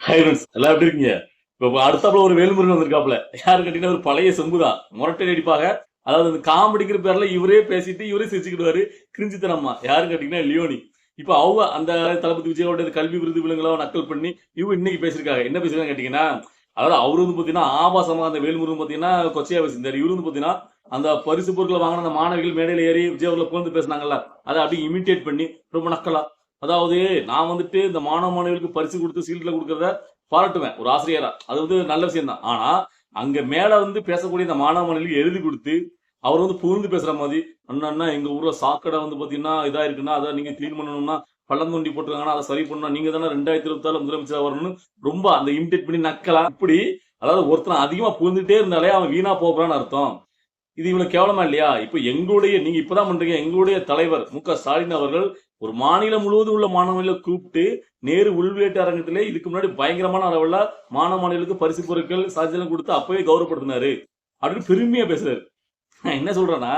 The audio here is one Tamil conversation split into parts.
ஹை எல்லாம் எப்படி இருக்கீங்க? இப்போ அடுத்தாப்புல ஒரு வேல்முருகன் வந்திருக்காப்புல. யாரு கேட்டீங்கன்னா ஒரு பழைய செம்புதான் முரட்டை நடிப்பாக அதாவது அந்த காமெடிக்கிற பேர்ல இவரே பேசிட்டு இவரே சிரிச்சுக்கிடுவாரு. கிரிஞ்சித்தனம்மா யாரு கேட்டீங்கன்னா லியோனி. இப்போ அவங்க அந்த தளபதி விஜயோட இந்த கல்வி விருது விலங்குகளோ நக்கல் பண்ணி இவங்க இன்னைக்கு பேசியிருக்காங்க. என்ன பேசுறாங்க கேட்டீங்கன்னா அதாவது அவரு வந்து பாத்தீங்கன்னா ஆபாசமாக அந்த வேல்முருகன் பாத்தீங்கன்னா கொச்சையா பேசியிருந்தார். இவரு வந்து பாத்தீங்கன்னா அந்த பரிசு பொருட்களை வாங்கின அந்த மாணவிகள் மேடையில ஏறி விஜய் அவர்களை புகழ்ந்து பேசினாங்கல்ல. அதை அப்படியே இமிட்டேட் பண்ணி ரொம்ப நக்கலா அதாவது நான் வந்துட்டு இந்த மாணவ மாணவிகளுக்கு பரிசு கொடுத்து சீல்ட்ல கொடுக்கறத பாராட்டுவேன் ஒரு ஆசிரியரா. அது வந்து நல்ல விஷயம் தான் ஆனா அங்க மேல வந்து பேசக்கூடிய இந்த மாணவ மாணவிகளுக்கு எழுதி கொடுத்து அவர் வந்து புகழ்ந்து பேசுற மாதிரி அண்ணா அண்ணா எங்க ஊர்ல சாக்கடை வந்து பாத்தீங்கன்னா இதா இருக்குன்னா அதை நீங்க கிளீன் பண்ணணும்னா பள்ளம் தோண்டி போட்டுருக்காங்கன்னா அதை சரி பண்ணணும். நீங்க தானே ரெண்டாயிரத்தி இருபத்தாலும் முதலமைச்சர் வரணும்னு ரொம்ப அந்த இமிடேட் பண்ணி நக்கலாம் இப்படி அதாவது ஒருத்தன் அதிகமா புகுந்துட்டே இருந்தாலே அவன் வீணா போகிறான்னு அர்த்தம். இது இவ்வளவு கேவலமா இல்லையா? இப்ப எங்களுடைய நீங்க இப்பதான் பண்றீங்க எங்களுடைய தலைவர் மு க ஸ்டாலின் அவர்கள் ஒரு மாநிலம் முழுவதும் உள்ள மாணவர்களை கூப்பிட்டு நேரு உள்விளையாட்டு அரங்கத்திலே இதுக்கு முன்னாடி பயங்கரமான அளவுல மாணவ மாணவிகளுக்கு பரிசு பொருட்கள் சான்றிதழ் கொடுத்து அப்பவே கௌரவப்படுத்தினாரு. அப்படின்னு பெருமையா பேசுறாரு. நான் என்ன சொல்றேன்னா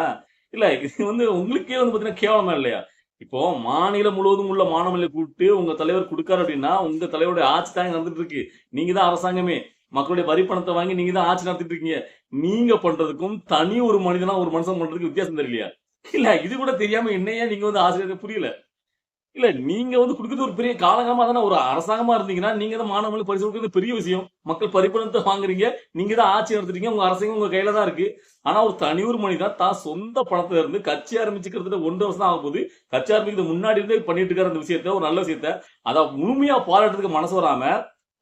இல்ல இது வந்து உங்களுக்கே வந்து பாத்தீங்கன்னா கேவலமா இல்லையா? இப்போ மாநிலம் முழுவதும் உள்ள மாணவர்களை கூப்பிட்டு உங்க தலைவர் கொடுக்காரு அப்படின்னா உங்க தலைவருடைய ஆட்சி தாங்க நடந்துட்டு இருக்கு. நீங்க தான் அரசாங்கமே. மக்களுடைய வரி பணத்தை வாங்கி நீங்க தான் ஆட்சி நடத்திட்டு இருக்கீங்க. நீங்க பண்றதுக்கும் தனி ஒரு மனிதனா ஒரு மனுஷன் பண்றதுக்கு வித்தியாசம் தெரியலையா? இல்ல இது கூட தெரியாம என்னையா நீங்க வந்து ஆசிரியர் புரியல. இல்ல நீங்க வந்து கொடுக்கறது ஒரு பெரிய காலகமா தானே ஒரு அரசாங்கமா இருந்தீங்கன்னா நீங்க தான் மாணவர்களுக்கு பரிசு கொடுக்கறது பெரிய விஷயம். மக்கள் பரிபணத்தை வாங்குறீங்க நீங்க தான் ஆட்சி நடத்துறீங்க உங்க அரசாங்கம் உங்க கையில தான் இருக்கு. ஆனா ஒரு தனி ஒரு மனிதன் தான் சொந்த பணத்துல இருந்து கட்சி ஆரம்பிச்சுக்கிறது ஒன்றரை வருஷம் தான் போது கட்சி ஆரம்பிக்கிறது முன்னாடி இருந்தே பண்ணிட்டு இருக்காரு அந்த விஷயத்த ஒரு நல்ல விஷயத்த. அதை முழுமையா பாராட்டுறதுக்கு மனசு வராம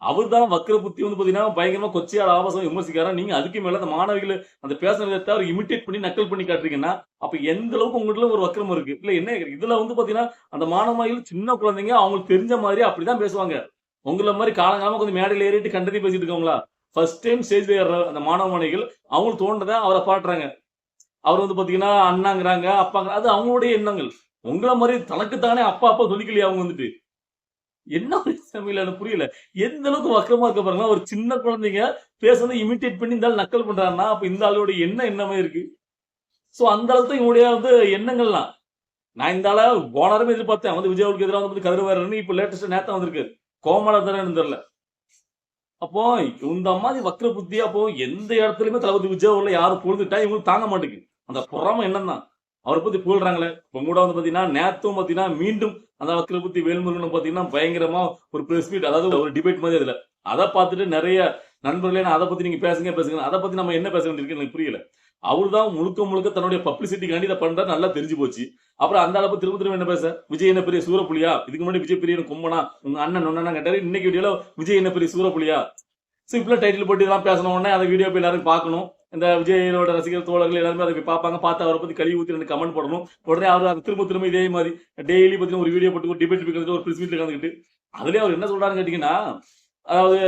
அவர் தான் வக்கர புத்தி வந்து பாத்தீங்கன்னா பயங்கரமா கொச்சையால் ஆபாசம் விமர்சிக்காரா நீங்க அதுக்கு மேல அந்த மாணவிகள் அந்த பேசுற விதத்தை அவர் இமிட்டேட் பண்ணி நக்கல் பண்ணி காட்டுறீங்கன்னா அப்ப எந்த அளவுக்கு உங்கள்கிட்ட ஒரு வக்கரம் இருக்கு? இல்ல என்ன இதுல வந்து பாத்தீங்கன்னா அந்த மாணவிகள் சின்ன குழந்தைங்க அவங்களுக்கு தெரிஞ்ச மாதிரி அப்படிதான் பேசுவாங்க. உங்களை மாதிரி காலங்காலமா கொஞ்சம் மேடையில் ஏறிட்டு கண்டதி பேசிட்டு இருக்கவங்களா? ஃபர்ஸ்ட் டைம் ஸ்டேஜ்ல ஏற அந்த மாணவ மாணவிகள் அவங்களுக்கு தோன்றதை அவரை பாட்டுறாங்க அவர் வந்து பாத்தீங்கன்னா அண்ணாங்கிறாங்க அப்பாங்க அது அவங்களுடைய எண்ணங்கள். உங்களை மாதிரி தனக்கு தானே அப்பா அப்பா சொல்லிக்கலையா அவங்க வந்துட்டு? என்ன தமிழ் எனக்கு புரியல. எந்த அளவுக்கு வக்கரமா இருக்க பாருங்களா ஒரு சின்ன குழந்தைங்க பேசுறதை இமிட்டேட் பண்ணி இந்த ஆள் நக்கல் பண்றாருன்னா அப்ப இந்த ஆளோட எண்ணம் என்னமே இருக்கு? சோ அந்த அளவுக்கு இவங்களுடைய வந்து எண்ணங்கள்லாம். நான் இந்த ஆள போனாருமே எதிர்பார்த்தேன். வந்து விஜயாவுக்கு எதிராக வந்து கதிரவாரன்னு இப்ப லேட்டஸ்ட் நேத்தம் வந்திருக்கு கோமலதரன் தெரியல. அப்போ இந்த மாதிரி வக்ர புத்தி அப்போ எந்த இடத்துலயுமே தளபதி விஜய் யாரும் பொழுதுட்டா இவங்களுக்கு தாங்க மாட்டேங்குது. அந்த புறாம என்னன்னா அவரை பத்தி புகழ்றாங்களே? இப்ப கூட வந்து பாத்தீங்கன்னா நேத்தும் பாத்தீங்கன்னா மீண்டும் அந்த திருப்பதி புத்தி வேல்முருகன் பாத்தீங்கன்னா பயங்கரமா ஒரு பிரஸ் மீட் அதாவது ஒரு டிபேட் மாதிரி அதுல. அதை பார்த்துட்டு நிறைய நண்பர்களே நான் அதை பத்தி நீங்க பேசுங்க பேசுங்க. அதை பத்தி நம்ம என்ன பேச வேண்டியிருக்கு எனக்கு புரியல. அவரு தான் முழுக்க முழுக்க தன்னுடைய பப்ளிசிட்டிக்காண்டி இதை பண்ற நல்லா தெரிஞ்சு போச்சு. அப்புறம் அந்த அளவுக்கு திரும்ப திரும்ப என்ன பேச? விஜய் என்ன பெரிய சூரப்புலியா? இதுக்கு முன்னாடி விஜய் பெரிய கும்பனா? உங்க அண்ணன் ஒன்னா கேட்டாரு இன்னைக்கு வீடியோல விஜய் என்ன பெரிய சூரப்புலியா? சிம்பிளா டைட்டில் போட்டு இதெல்லாம் பேசணும் உடனே அந்த வீடியோ போய் எல்லாரும் பார்க்கணும். இந்த விஜயனோட ரசிகர் தோழர்கள் எல்லாருமே அதை போய் பார்ப்பாங்க. பார்த்து அவரை பத்தி கழுவி ஊற்றி ரெண்டு கமெண்ட் போடணும். உடனே அவர் அதை திரும்ப திரும்ப இதே மாதிரி டெய்லி பத்தி ஒரு வீடியோ போட்டு டிபேட் பிடிக்கிறது ஒரு பிரஸ் கலந்துக்கிட்டு அதுலேயே அவர் என்ன சொல்றாருன்னு கேட்டீங்கன்னா அதாவது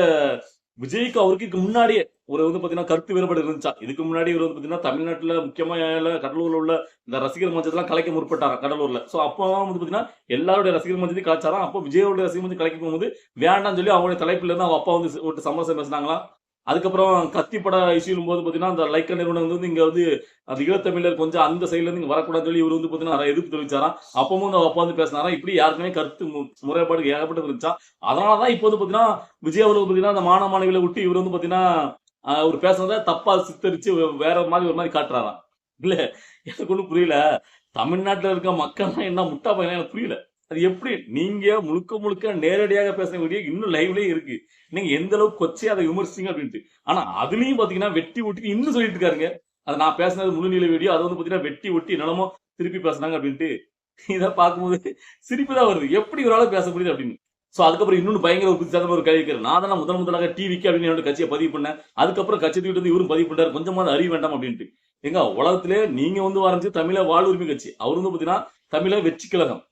விஜய்க்கு அவருக்கு முன்னாடியே ஒரு வந்து பாத்தீங்கன்னா கருத்து வேறுபாடு இருந்துச்சா? இதுக்கு முன்னாடி இவர் வந்து பாத்தீங்கன்னா தமிழ்நாட்டுல முக்கியமா கடலூர்ல உள்ள இந்த ரசிகர் மஞ்சத்தெல்லாம் கலைக்க முற்பட்டாங்க கடலூர்ல? சோ அப்போ வந்து பாத்தீங்கன்னா எல்லாருடைய ரசிகர் மஞ்சத்தையும் கலைச்சாராம் அப்போ விஜயோட ரசிகர் மஞ்சள் கலைக்க போகும்போது வேண்டாம்னு சொல்லி அவங்களுடைய தலைப்புல இருந்து அவங்க அப்பா வந்து ஒரு சமரசம் பேசினாங்களா அதுக்கப்புறம் கத்தி பட இஷ்யூலும் போது பார்த்தீங்கன்னா அந்த லைக்க நிறுவனம் வந்து இங்கே வந்து அந்த ஈழத்தமிழர் கொஞ்சம் அந்த சைடுல இருந்து இங்க வரக்கூடாதுன்னு சொல்லி இவர் வந்து பாத்தீங்கன்னா எதிர்ப்பு தெரிவிச்சாராம். அப்பவும் அந்த அவங்க அப்பா வந்து பேசினாரா இப்படி யாருக்குமே கருத்து முறைப்பாடு ஏகப்பட்டு இருந்துச்சா? அதனாலதான் இப்போ வந்து பாத்தீங்கன்னா விஜய் அவர்கள் பாத்தீங்கன்னா அந்த மாணவ மாணவிகளை விட்டு இவர் வந்து பாத்தீங்கன்னா அவர் பேசுனதை தப்பா சித்தரிச்சு வேற மாதிரி ஒரு மாதிரி காட்டுறாராம். இல்ல எனக்கு ஒன்றும் புரியல. தமிழ்நாட்டுல இருக்க மக்கள்லாம் என்ன முட்டா பையனா? எனக்கு புரியல. அது எப்படி? நீங்க முழுக்க முழுக்க நேரடியாக பேசுற வீடியோ இன்னும் லைவ்லயே இருக்கு. நீங்க எந்த அளவுக்கு கொச்சையா அதை விமர்சிங்க அப்படின்ட்டு. ஆனா அதுலயும் பாத்தீங்கன்னா வெட்டி ஒட்டி இன்னும் சொல்லிட்டு இருக்காருங்க. அது நான் பேசினது முழுநிலை வீடியோ அது வந்து பாத்தீங்கன்னா வெட்டி ஒட்டி நிலமோ திருப்பி பேசுனாங்க அப்படின்ட்டு. இதை பார்க்கும்போது சிரிப்பு தான் வருது. எப்படி இவரால் பேச முடியுது அப்படின்னு. சோ அதுக்கப்புறம் இன்னொன்று பயங்கர ஒரு புத்திசாதமா ஒரு கேள்வி நான் தான் முதல் முதலாக டிவிக்கு அப்படின்னு என்னோட கட்சியை பதிவு பண்ணேன். அதுக்கப்புறம் கட்சி தூக்கிட்டு வந்து இவரும் பதிவு பண்ணாரு கொஞ்சமாவது அறிய வேண்டாம் அப்படின்ட்டு. எங்க உலகத்திலே நீங்க வந்து வரைஞ்சு தமிழ வாழ் உரிமை கட்சி. அவர் வந்து பாத்தீங்கன்னா தமிழ வெற்றி கழகம்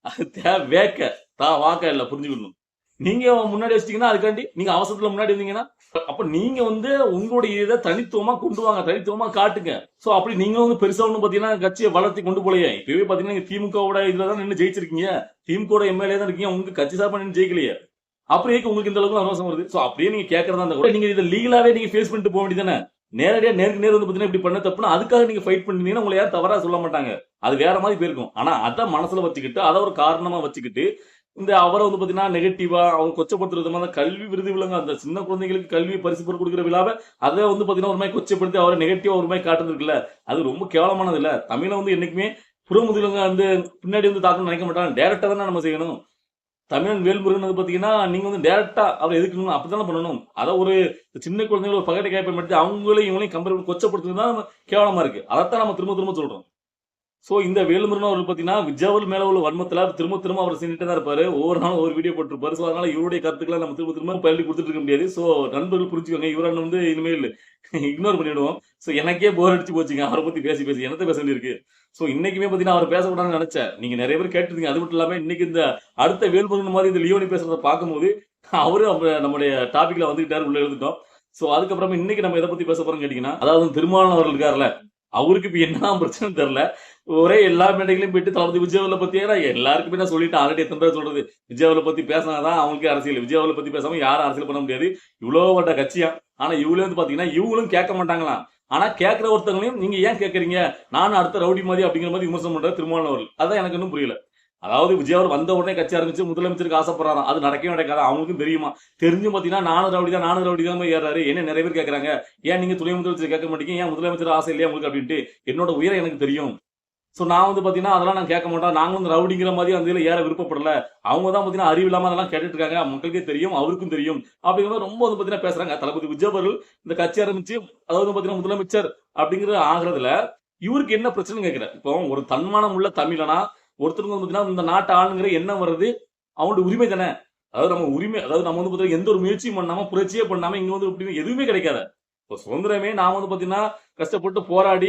அது தே- வேக்க தா வாக்க இல்ல புரிஞ்சுக்கணும். நீங்க முன்னாடி வச்சிட்டீங்கன்னா அதுக்காண்டி நீங்க அவசரத்துல முன்னாடி இருந்தீங்கன்னா அப்ப நீங்க வந்து உங்களுடைய இதை தனித்துவமா கொண்டு வாங்க தனித்துவமா காட்டுங்க. சோ அப்படி நீங்க வந்து பெருசா ஒண்ணு பாத்தீங்கன்னா கட்சியை வளர்த்தி கொண்டு போலையே. இப்பவே பாத்தீங்கன்னா திமுக திமுகவோட இதுலதான் நின்று ஜெயிச்சிருக்கீங்க. திமுக எம்எல்ஏ தான் இருக்கீங்க உங்க கட்சி சார்பா நின்று ஜெயிக்கலையே. அப்படியே உங்களுக்கு இந்த அளவுக்கு அவசரம் வருது? சோ அப்படியே நீங்க கேட்கறதா இருந்தா கூட நீங்க இதை லீகலாவே நீங்க ஃபேஸ் பண்ணிட்டு போக வேண்டியதானே நேரடியாக நேருக்கு நேர் வந்து பார்த்தீங்கன்னா இப்படி பண்ண தப்புனா அதுக்காக நீங்கள் ஃபைட் பண்ணிருந்தீங்கன்னா உங்களை யாரும் தவறாக சொல்ல மாட்டாங்க. அது வேற மாதிரி போயிருக்கும். ஆனால் அதை மனசில் வச்சுக்கிட்டு அதை ஒரு காரணமாக வச்சுக்கிட்டு இந்த அவரை வந்து பார்த்தீங்கன்னா நெகட்டிவாக அவங்க கொச்சப்படுத்துற விதமா கல்வி விருது விலங்கு அந்த சின்ன குழந்தைங்களுக்கு கல்வி பரிசு பொருள் கொடுக்குற விழாவை அதை வந்து பார்த்தீங்கன்னா ஒரு மாதிரி கொச்சப்படுத்தி அவரை நெகட்டிவாக ஒரு மாதிரி காட்டுறதுக்குல்ல. அது ரொம்ப கேவலமானது இல்லை. தமிழை வந்து என்றைக்குமே புறமுதுலங்க வந்து பின்னாடி வந்து தாக்கணும்னு நினைக்க மாட்டாங்க. டேரெக்டாக தானே நம்ம செய்யணும். தமிழன் வேல்முருகன் பார்த்தீங்கன்னா பாத்தீங்கன்னா நீங்க வந்து டேரக்டா அவரை எதுக்கணும் அப்படித்தானே பண்ணணும்? அதை ஒரு சின்ன குழந்தைங்க ஒரு பகடை காய்ப்பை மட்டும் அவங்களையும் இவங்களையும் கம்பேர் பண்ணி கொச்சப்படுத்துறது தான் கேவலமா இருக்கு. அதைத்தான் நம்ம திரும்ப திரும்ப சொல்றோம். ஸோ இந்த வேலுமுருகன் அவர் பார்த்தீங்கன்னா விஜயாவல் மேல உள்ள வன்மத்தில் திரும்ப திரும்ப அவர் செஞ்சுட்டு தான் இருப்பார். ஒவ்வொரு நாளும் ஒரு வீடியோ போட்டிருப்பாரு. ஸோ அதனால் இவருடைய கருத்துக்களை நம்ம திரும்ப திரும்ப பள்ளி கொடுத்துட்டு இருக்க முடியாது. ஸோ நண்பர்கள் புரிஞ்சுக்கோங்க இவரை வந்து இனிமேல் இக்னோர் பண்ணிவிடுவோம் ஸோ எனக்கே போர் அடிச்சு போச்சுங்க. அவரை பற்றி பேசி பேசி என்னத்த பேச வேண்டியிருக்கு? ஸோ இன்னைக்குமே பார்த்தீங்கன்னா அவர் பேசக்கூடாதுன்னு நினச்சேன். நீங்கள் நிறைய பேர் கேட்டிருந்தீங்க. அது மட்டும் இல்லாமல் இன்னைக்கு இந்த அடுத்த வேல்முருகன் மாதிரி இந்த லியோனி பேசுகிறத பார்க்கும்போது அவரு நம்ம நம்முடைய டாப்பிக்கில் வந்துகிட்டாரு உள்ள எழுதிட்டோம் ஸோ அதுக்கப்புறமா இன்னைக்கு நம்ம எதை பற்றி பேச போகிறோம் கேட்டிங்கன்னா அதாவது திருமாவளவன் அவர்கள் இருக்காருல்ல அவருக்கு இப்போ என்ன பிரச்சனை தெரில ஒரே எல்லா மேடைகளையும் போயிட்டு தளபதி விஜயவலை பத்தி ஏன்னா எல்லாருக்குமே நான் சொல்லிட்டு ஆல்ரெடி எத்தனை பேர் சொல்றது? விஜயவலை பத்தி பேசினாதான் அவங்களுக்கு அரசியல். விஜயவலை பத்தி பேசாம யாரும் அரசியல் பண்ண முடியாது. இவ்வளவு வட்ட கட்சியா? ஆனா இவங்களே வந்து பாத்தீங்கன்னா இவங்களும் கேட்க மாட்டாங்களாம். ஆனா கேட்கிற ஒருத்தங்களையும் நீங்க ஏன் கேட்கறீங்க? நானும் அடுத்த ரவுடி மாதிரி அப்படிங்கிற மாதிரி விமர்சனம் பண்ற திருமாவளவர்கள் அதான் எனக்கு இன்னும் புரியல. அதாவது விஜய் அவர் வந்த உடனே கட்சி ஆரம்பிச்சு முதலமைச்சருக்கு ஆசைப்படுறாராம். அது நடக்கவே நடக்காது. அவங்களுக்கும் தெரியுமா? தெரிஞ்சு பாத்தீங்கன்னா நானும் ரவுடி தான் நானும் ரவுடி தான் ஏறாரு என்ன நிறைய பேர் கேட்கறாங்க ஏன் நீங்க துணை முதலமைச்சர் கேட்க மாட்டீங்க? ஏன் முதலமைச்சர் ஆசை இல்லையா உங்களுக்கு அப்படின்ட்டு? என்னோட உயரம் எனக்கு தெரியும். ஸோ நான் வந்து பார்த்தீங்கன்னா அதெல்லாம் நான் கேட்க மாட்டோம் நாங்களும் வந்து ரவுடிங்கிற மாதிரி அந்த இதில் ஏற விருப்பப்படல. அவங்க தான் பார்த்தீங்கன்னா அறிவு இல்லாம அதெல்லாம் கேட்டுட்டு இருக்காங்க மக்களுக்கே தெரியும் அவருக்கும் தெரியும். அப்படிங்கிற மாதிரி ரொம்ப வந்து பார்த்தீங்கன்னா பேசுறாங்க. தளபதி விஜய் அவர்கள் இந்த கட்சி ஆரம்பிச்சு அதாவது பார்த்தீங்கன்னா முதலமைச்சர் அப்படிங்கிறது ஆகுறதுல இவருக்கு என்ன பிரச்சனை கேட்கிறேன். இப்போ ஒரு தன்மானம் உள்ள தமிழனா ஒருத்தருக்கு வந்து பார்த்தீங்கன்னா இந்த நாட்டை ஆளுங்கிற என்ன வருது அவனோட உரிமை தானே. அதாவது நம்ம உரிமை அதாவது நம்ம வந்து பார்த்தீங்கன்னா எந்த ஒரு முயற்சியும் பண்ணாம புரட்சியே பண்ணாம இங்க வந்து எதுவுமே கிடைக்காது. இப்போ சுதந்திரமே நாம் வந்து பார்த்தீங்கன்னா கஷ்டப்பட்டு போராடி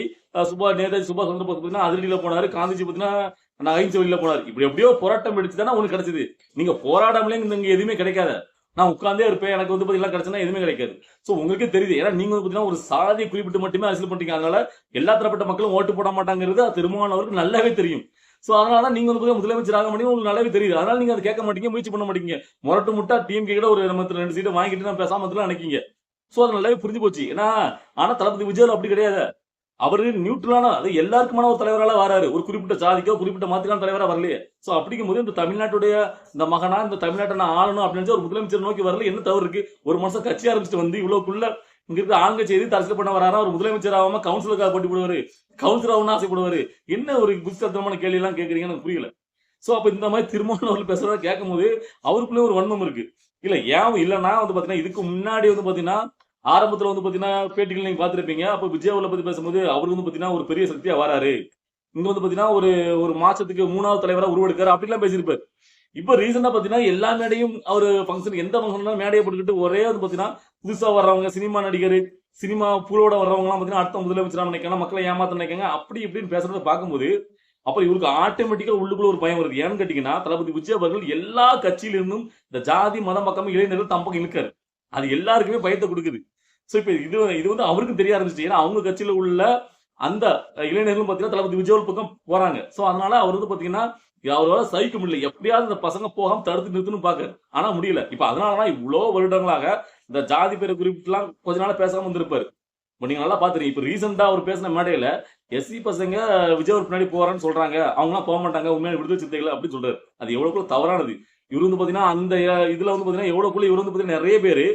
சுபா நேதாஜி சுபாஷ் சந்திர போஸ் பாத்தீங்கன்னா அதிரடியில காந்திஜி பார்த்தீங்கன்னா நான் அகிம்சை வழியில் போனார். இப்படி எப்படியோ போராட்டம் எடுத்து தானே உனக்கு கிடைச்சது. நீங்கள் போராடாமலே இங்கே எதுவுமே கிடைக்காத. நான் உட்காந்தே இருப்பேன் எனக்கு வந்து பார்த்தீங்கன்னா கிடைச்சுன்னா எதுவுமே கிடைக்காது. ஸோ உங்களுக்கே தெரியுது. ஏன்னா நீங்க வந்து பார்த்தீங்கன்னா ஒரு சாதியை குறிப்பிட்டு மட்டுமே அரசியல் பண்றீங்க. அதனால எல்லா தரப்பட்ட மக்களும் ஓட்டு போட மாட்டாங்கிறது திருமாவளவருக்கு நல்லாவே தெரியும். ஸோ அதனால தான் நீங்க வந்து முதலமைச்சர் ஆக முடியும் உங்களுக்கு நல்லாவே தெரியுது. அதனால நீங்க அதை கேட்க மாட்டீங்க முயற்சி பண்ண மாட்டீங்க. முரட்டு முட்டா டிஎம்கே கூட ஒரு நம்ம ரெண்டு சீட்டை வாங்கிட்டு நான் பேசாம நினைக்கிங்க. சோ அது நல்லாவே புரிஞ்சு போச்சு. ஏன்னா ஆனா தளபதி விஜய் அப்படி கிடையாது. அவரு நியூட்ரலான அது எல்லாருக்குமான ஒரு தலைவரால வராரு. ஒரு குறிப்பிட்ட ஜாதிக்கோ குறிப்பிட்ட மாத்துக்கான தலைவரா வரலையே. ஸோ அப்படிங்கும் போது இந்த தமிழ்நாட்டுடைய இந்த மகனா இந்த தமிழ்நாட்டை நான் ஆளணும் அப்படின்னு ஒரு முதலமைச்சர் நோக்கி வரல. என்ன தவறு இருக்கு? ஒரு மனுஷன் கட்சி ஆரம்பிச்சுட்டு வந்து இவ்வளவுக்குள்ள இங்க இருக்க ஆளுங்க செய்து அரசியல் பண்ண வராரா? ஒரு முதலமைச்சர் ஆகாம கவுன்சிலுக்காக போட்டி போடுவாரு. கவுன்சிலர் ஆகணும்னு ஆசைப்படுவாரு. என்ன ஒரு புத்தகத்தனமான கேள்வி எல்லாம் கேக்குறீங்கன்னு எனக்கு புரியல. சோ அப்ப இந்த மாதிரி திருமணம் அவர் பேசுறதா கேட்கும் போது அவருக்குள்ளே ஒரு வன்மம் இருக்கு. இல்ல ஏன் இல்லைன்னா வந்து பாத்தீங்கன்னா இதுக்கு முன்னாடி வந்து பாத்தீங்கன்னா ஆரம்பத்துல வந்து பாத்தீங்கன்னா பேட்டிகள் நீங்க பாத்திருப்பீங்க அப்ப விஜயாவில பத்தி பேசும்போது அவரு வந்து பாத்தீங்கன்னா ஒரு பெரிய சக்தியா வராரு. இங்க வந்து பாத்தீங்கன்னா ஒரு ஒரு மாசத்துக்கு மூணாவது தலைவரா உருவெடுக்காரு. அப்படிலாம் பேசியிருப்பாரு. இப்ப ரீசெண்டா பாத்தீங்கன்னா எல்லா மேடையும் அவர் ஃபங்க்ஷன் எந்த ஃபங்க்ஷன் மேடையை போட்டுக்கிட்டு ஒரே வந்து பாத்தீங்கன்னா புதுசா வர்றவங்க சினிமா நடிகர் சினிமா புலோட வர்றவங்க எல்லாம் பாத்தீங்கன்னா அடுத்த முதலமைச்சரா நினைக்கிறாங்க மக்களை ஏமாத்த நினைக்காங்க அப்படி இப்படின்னு பேசுறத பார்க்கும்போது அப்போ இவருக்கு ஆட்டோமேட்டிக்காக உள்ளுக்குள்ள ஒரு பயம் வருது. ஏன்னு கேட்டீங்கன்னா தளபதி விஜய் அவர்கள் எல்லா கட்சியிலிருந்தும் இந்த ஜாதி மதம் பக்கம் இளைஞர்கள் தம் பக்கம் இழுக்காரு. அது எல்லாருக்குமே பயத்தை கொடுக்குது. ஸோ இப்போ இது இது வந்து அவருக்கும் தெரிய ஆரம்பிச்சு ஏன்னா அவங்க கட்சியில் உள்ள அந்த இளைஞர்களும் பார்த்தீங்கன்னா தளபதி விஜய் பக்கம் போறாங்க. ஸோ அதனால அவர் வந்து பார்த்தீங்கன்னா அவரால் சகிக்க முடியல. எப்படியாவது இந்த பசங்க போகாம தடுத்து நிறுத்துன்னு பாக்க ஆனா முடியல. இப்ப அதனாலதான் இவ்வளவு வருடங்களாக இந்த ஜாதி பேரை குறிப்பிட்டுலாம் கொஞ்ச நாள் பேசாம வந்திருப்பாரு. இப்போ நீங்க நல்லா பாத்துறீங்க இப்போ ரீசெண்டாக அவர் பேசின மேடையில எஸ்சி பசங்க விஜய் பின்னாடி போறான்னு சொல்றாங்க. அவங்களாம் போக மாட்டாங்க. உண்மையான விடுதலை சிந்தைகள் அப்படின்னு சொல்றாரு. அது எவ்வளவுக்குள்ள தவறானது? இவர் வந்து பாத்தீங்கன்னா அந்த இதுல வந்து பாத்தீங்கன்னா எவ்வளவுக்குள்ள இவர் வந்து பாத்தீங்கன்னா நிறைய பேரு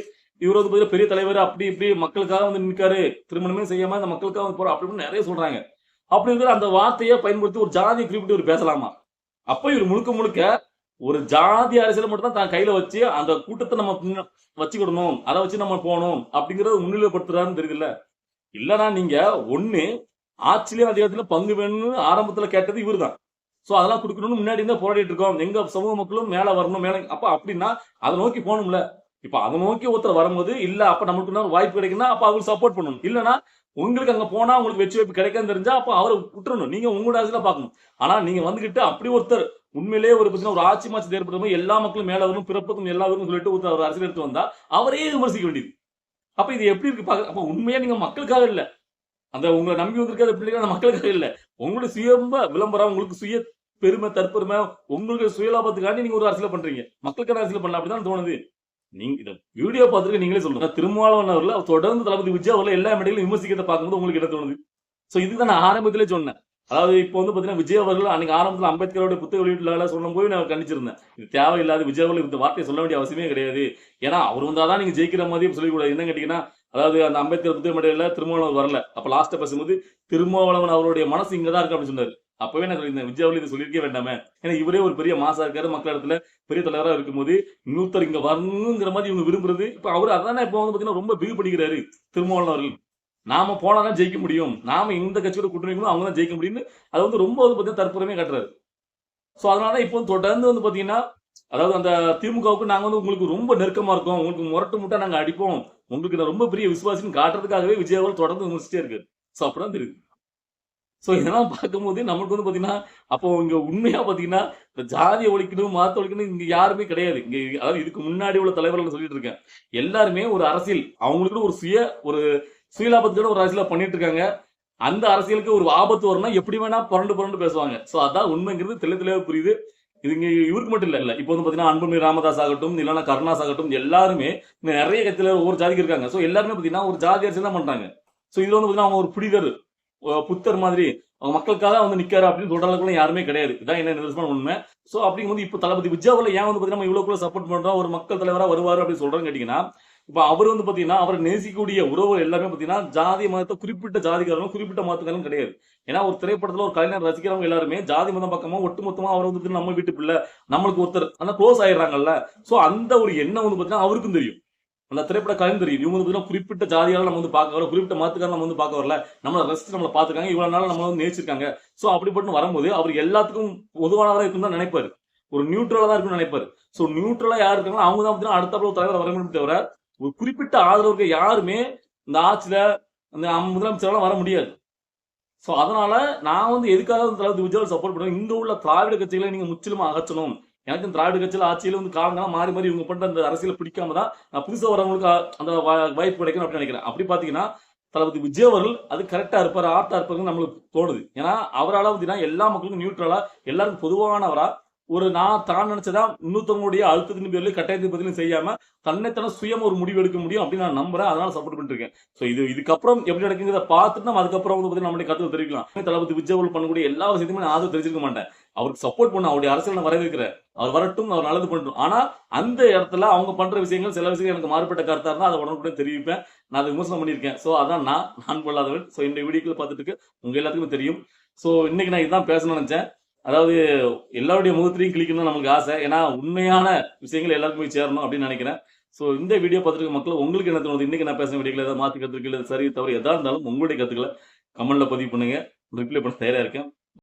இவர் வந்து பாத்தீங்கன்னா பெரிய தலைவர் அப்படி இப்படி மக்களுக்காக வந்து நிற்காரு திருமணமே செய்யாம அந்த மக்களுக்காக வந்து போறோம் அப்படி நிறைய சொல்றாங்க. அப்படி இருக்கிற அந்த வார்த்தையை பயன்படுத்தி ஒரு ஜாதி குறிப்பிட்டு இவர் பேசலாமா? அப்ப இவர் முழுக்க முழுக்க ஒரு ஜாதி அரசியல் மட்டும் தான் தான் கையில வச்சு அந்த கூட்டத்தை நம்ம வச்சுக்கிடணும். அதை வச்சு நம்ம போகணும் அப்படிங்கறத முன்னிலைப்படுத்துறாருன்னு தெரியல இல்லைன்னா நீங்க ஒண்ணு ஆட்சியிலும் அதிகாரத்தில் பங்கு வேணும்னு ஆரம்பத்தில் கேட்டது இவர்தான். ஸோ அதெல்லாம் கொடுக்கணும்னு முன்னாடி இருந்தால் போராடிட்டு இருக்கோம். எங்க சமூக மக்களும் மேலே வரணும் மேலே அப்போ அப்படின்னா அதை நோக்கி போகணும்ல. இப்போ அதை நோக்கி ஒருத்தர் வரும்போது இல்லை அப்போ நம்மளுக்கு வாய்ப்பு கிடைக்குன்னா அப்போ அவங்களுக்கு சப்போர்ட் பண்ணணும். இல்லைனா உங்களுக்கு அங்கே போனால் உங்களுக்கு வெற்றி வாய்ப்பு கிடைக்கான்னு தெரிஞ்சா அப்போ அவரை விட்டுறணும். நீங்கள் உங்களோட ஆட்சியில் பார்க்கணும். ஆனால் நீங்கள் வந்துக்கிட்டு அப்படி ஒருத்தர் உண்மையிலேயே ஒரு பார்த்தீங்கன்னா ஒரு ஆட்சி மாற்றி ஏற்படுத்தும் எல்லா மக்களும் மேலே வரும் பிறப்புக்கும் எல்லாருக்கும் சொல்லிட்டு ஒருத்தர் அரசியல் எடுத்து வந்தால் அவரே விமர்சிக்க வேண்டியது. அப்போ இது எப்படி இருக்கு? பார்க்க அப்போ உண்மையாக நீங்கள் மக்களுக்காக இல்லை. அந்த உங்களை நம்பி வந்திருக்காத பிள்ளைகள் அந்த மக்களுக்காக இல்லை. உங்களுடைய சுயம்ப விளம்பரம் உங்களுக்கு சுய பெருமை தற்பெருமை உங்களுக்கு சுயலாபத்துக்காண்டி நீங்க ஒரு அரசியல் பண்றீங்க. மக்களுக்கான அரசியல் பண்ணலாம் அப்படிதான் தோணுது. நீங்க இந்த வீடியோ பார்த்துட்டு நீங்களே சொல்லுங்க. திருமாவளவன் அவர்ல தொடர்ந்து தளபதி விஜய் அவர்ல எல்லா மேடையிலும் விமர்சிக்கிறத பார்க்கும்போது உங்களுக்கு என்ன தோணுது? சோ இதுதான் நான் ஆரம்பத்திலே சொன்னேன். அதாவது இப்போ வந்து பாத்தீங்கன்னா விஜய் அவர்கள் அன்னைக்கு ஆரம்பத்தில் அம்பேத்கரோட புத்தக வெளியீட்டுல சொல்லும் போது நான் கண்டிச்சிருந்தேன். இது தேவையில்லாத விஜய் அவர்கள் இந்த வார்த்தையை சொல்ல வேண்டிய அவசியமே கிடையாது. ஏன்னா அவர் வந்தாதான் நீங்க ஜெயிக்கிற மாதிரி சொல்லிக்கூடாது என்ன கேட்டீங்கன்னா அதாவது அந்த அம்பேத்கர் புத்திரமடையில திருமாவளவன் வரல. அப்ப லாஸ்ட்டா பேசும்போது திருமாவளவன் அவருடைய மனசு இங்கதான் இருக்கு அப்படின்னு சொன்னாரு. அப்பவே நான் இந்த விஜய் இதை சொல்லியிருக்கே வேண்டாமே. ஏன்னா இவரே ஒரு பெரிய மாசா இருக்காரு மக்கள் இடத்துல பெரிய தலைவரா இருக்கும்போது இன்னொருத்தர் இங்க வரணுங்கிற மாதிரி இவங்க விரும்புறது. இப்ப அவர் அதானே இப்போ வந்து பாத்தீங்கன்னா ரொம்ப பிகு பண்ணிக்கிறாரு திருமாவளவன் அவர்கள். நாம போனாதான் ஜெயிக்க முடியும். நாம இந்த கட்சியோட கூட்டணி அவங்க தான் ஜெயிக்க முடியும்னு அது வந்து ரொம்ப வந்து பாத்தீங்கன்னா தற்புறமே காட்டுறாரு. ஸோ அதனால இப்போ தொடர்ந்து வந்து பாத்தீங்கன்னா அதாவது அந்த திமுகவுக்கு நாங்க வந்து உங்களுக்கு ரொம்ப நெருக்கமா இருக்கோம். உங்களுக்கு முரட்டு முட்டா நாங்க அடிப்போம். உங்களுக்கு நான் ரொம்ப பெரிய விசுவாசின்னு காட்டுறதுக்காகவே விஜய் அவர்கள் தொடர்ந்து விமர்சிச்சே இருக்கு சோ அப்படிதான் தெரியுது. ஸோ இதெல்லாம் பார்க்கும்போது நமக்கு வந்து பாத்தீங்கன்னா அப்போ இங்க உண்மையா பாத்தீங்கன்னா இந்த ஜாதியை ஒழிக்கணும் மாற்ற ஒழிக்கணும் இங்க யாருமே கிடையாது. இங்க அதாவது இதுக்கு முன்னாடி உள்ள தலைவர்கள் சொல்லிட்டு இருக்கேன். எல்லாருமே ஒரு அரசியல் அவங்களுக்கு ஒரு சுய ஒரு சுயலாபத்துக்கான ஒரு அரசியலாக பண்ணிட்டு இருக்காங்க. அந்த அரசியலுக்கு ஒரு ஆபத்து வரும்னா எப்படி வேணா புரண்டு புரண்டு பேசுவாங்க. சோ அதான் உண்மைங்கிறது தெளிவு தெளிவாக புரியுது. இதுங்க இவருக்கு மட்டும் இல்லை இல்லை. இப்போ வந்து பார்த்தீங்கன்னா அன்புமணி ராமதாஸ் ஆகட்டும் இல்லைன்னா கருணாஸ் ஆகட்டும் எல்லாருமே நிறைய இடத்துல ஒவ்வொரு ஜாதிக்கு இருக்காங்க. ஸோ எல்லாருமே பார்த்தீங்கன்னா ஒரு ஜாதி அரசியல் தான் பண்ணுறாங்க ஸோ இதில் வந்து பார்த்தீங்கன்னா அவங்க ஒரு புனிதர் புத்தர் மாதிரி அவங்க மக்களுக்காக வந்து நிற்காரு அப்படின்னு சொல்ற அளவுக்கு யாருமே கிடையாது. இதான் என்ன நிதர்சனம் உண்மை. ஸோ அப்படிங்கும்போது இப்போ தளபதி விஜயாவில் ஏன் வந்து பார்த்தீங்கன்னா நம்ம கூட சப்போர்ட் பண்ணுறோம் ஒரு மக்கள் தலைவராக வருவார் அப்படின்னு சொல்கிறோன்னு கேட்டிங்கன்னா இப்ப அவர் வந்து பாத்தீங்கன்னா அவர் நேசிக்கக்கூடிய உறவு எல்லாமே பாத்தீங்கன்னா ஜாதி மதத்தை குறிப்பிட்ட ஜாதிக்காரங்களும் குறிப்பிட்ட மதத்துக்காரங்களும் கிடையாது. ஏன்னா ஒரு திரைப்படத்துல ஒரு கலைஞர் ரசிக்கிறவங்க எல்லாருமே ஜாதி மதம் பக்கமா ஒட்டுமொத்தமா அவர் வந்து நம்ம வீட்டு பிள்ளை நம்மளுக்கு ஒருத்தர் அந்த க்ளோஸ் ஆயிடுறாங்கல்ல. சோ அந்த ஒரு எண்ணம் வந்து பாத்தீங்கன்னா அவருக்கும் தெரியும். அந்த திரைப்பட கலைஞர் தெரியும். இவங்க வந்து பாத்தீங்கன்னா குறிப்பிட்ட ஜாதியால நம்ம வந்து பார்க்க வரல குறிப்பிட்ட மதத்துக்கார நம்ம வந்து பார்க்க வரல. நம்மளை ரசிச்சு நம்மளை பாத்துக்காங்க இவ்வளவு நாள் நம்ம வந்து நேசிச்சிருக்காங்க. சோ அப்படிப்பட்டு வரும்போது அவர் எல்லாத்துக்கும் பொதுவானவராக இருக்கும் தான் நினைப்பாரு. ஒரு நியூட்ரலா தான் இருக்கும்னு நினைப்பாரு. சோ நியூட்ரலா யார் இருக்காங்களோ அவங்க தான் அடுத்த தலைவர் வர முடியும் தவிர ஒரு குறிப்பிட்ட ஆதரவுக்கு யாருமே இந்த ஆட்சியில அந்த முதலமைச்சரெல்லாம் வர முடியாது. சோ அதனால நான் வந்து எதுக்காக வந்து தளபதி விஜய் சப்போர்ட் பண்ணுவேன் இங்க உள்ள திராவிட கட்சிகளை நீங்க முற்றிலுமா அகற்றணும். எனக்கு திராவிட கட்சியில ஆட்சியில வந்து காலங்களாம் மாறி மாறி இவங்க பண்ற அந்த அரசியலை பிடிக்காம தான் நான் புதுசாக வரவங்களுக்கு அந்த வாய்ப்பு கிடைக்கணும் அப்படின்னு நினைக்கிறேன். அப்படி பாத்தீங்கன்னா தளபதி விஜய் அவர்கள் அது கரெக்டா இருப்பார் ஆர்ட்டா இருப்பாருன்னு நம்மளுக்கு தோணுது. ஏன்னா அவரால் பார்த்தீங்கன்னா எல்லா மக்களுக்கும் நியூட்ரலா எல்லாருக்கும் பொதுவானவரா ஒரு நான் தான் நினைச்சதா இன்னொருத்தவங்களுடைய அழுத்தத்தின் பேர்ல கட்டாயத்தின் பதிலும் செய்யாம தன்னைத்தான சுயம் ஒரு முடிவு எடுக்க முடியும் அப்படின்னு நான் நம்புறேன். அதனால சப்போர்ட் பண்ணிட்டு இருக்கேன் சோ இது இதுக்கப்புறம் எப்படி நடக்குங்கிறத பார்த்துட்டு நம்ம அதுக்கப்புறம் வந்து பார்த்தீங்கன்னா நம்மளுடைய கருத்து தெரிவிக்கலாம். தளபதி விஜய் பண்ணக்கூடிய எல்லா விஷயத்தையுமே நான் ஆதரவு தெரிஞ்சிருக்க மாட்டேன். அவருக்கு சப்போர்ட் பண்ண அவருடைய அரசியல் நான் வரவேற்கிறேன். அவர் வரட்டும் அவர் நல்லது பண்ணட்டும். ஆனா அந்த இடத்துல அவங்க பண்ற விஷயங்கள் சில விஷயங்கள் எனக்கு மாறுபட்ட கருத்தா இருந்தால் அதை உடனுக்குடன் தெரிவிப்பேன். நான் அதை விமர்சனம் பண்ணியிருக்கேன். ஸோ அதான் நான் நான் கொள்ளாதவன் ஸோ இந்த வீடியோக்கள் பார்த்துட்டு உங்க எல்லாத்துக்குமே தெரியும். ஸோ இன்னைக்கு நான் இதுதான் பேசணும்னு நினைச்சேன். அதாவது எல்லாருடைய முகத்திலையும் கிளிக்கணும்னு நமக்கு ஆசை. ஏன்னா உண்மையான விஷயங்கள் எல்லாருக்கும் போய் சேரணும் அப்படின்னு நினைக்கிறேன். ஸோ இந்த வீடியோ பார்த்துருக்க மக்கள் உங்களுக்கு என்ன தோணுது? இன்னைக்கு நான் பேசுகிற வீடியோக்கள் ஏதாவது மாற்றி கற்றுக்கல சரி தவறு எதா இருந்தாலும் உங்களுடைய கற்றுக்கல கமெண்ட்ல பதிவு பண்ணுங்க. ரிப்ளை பண்ண தயாராக இருக்கேன்.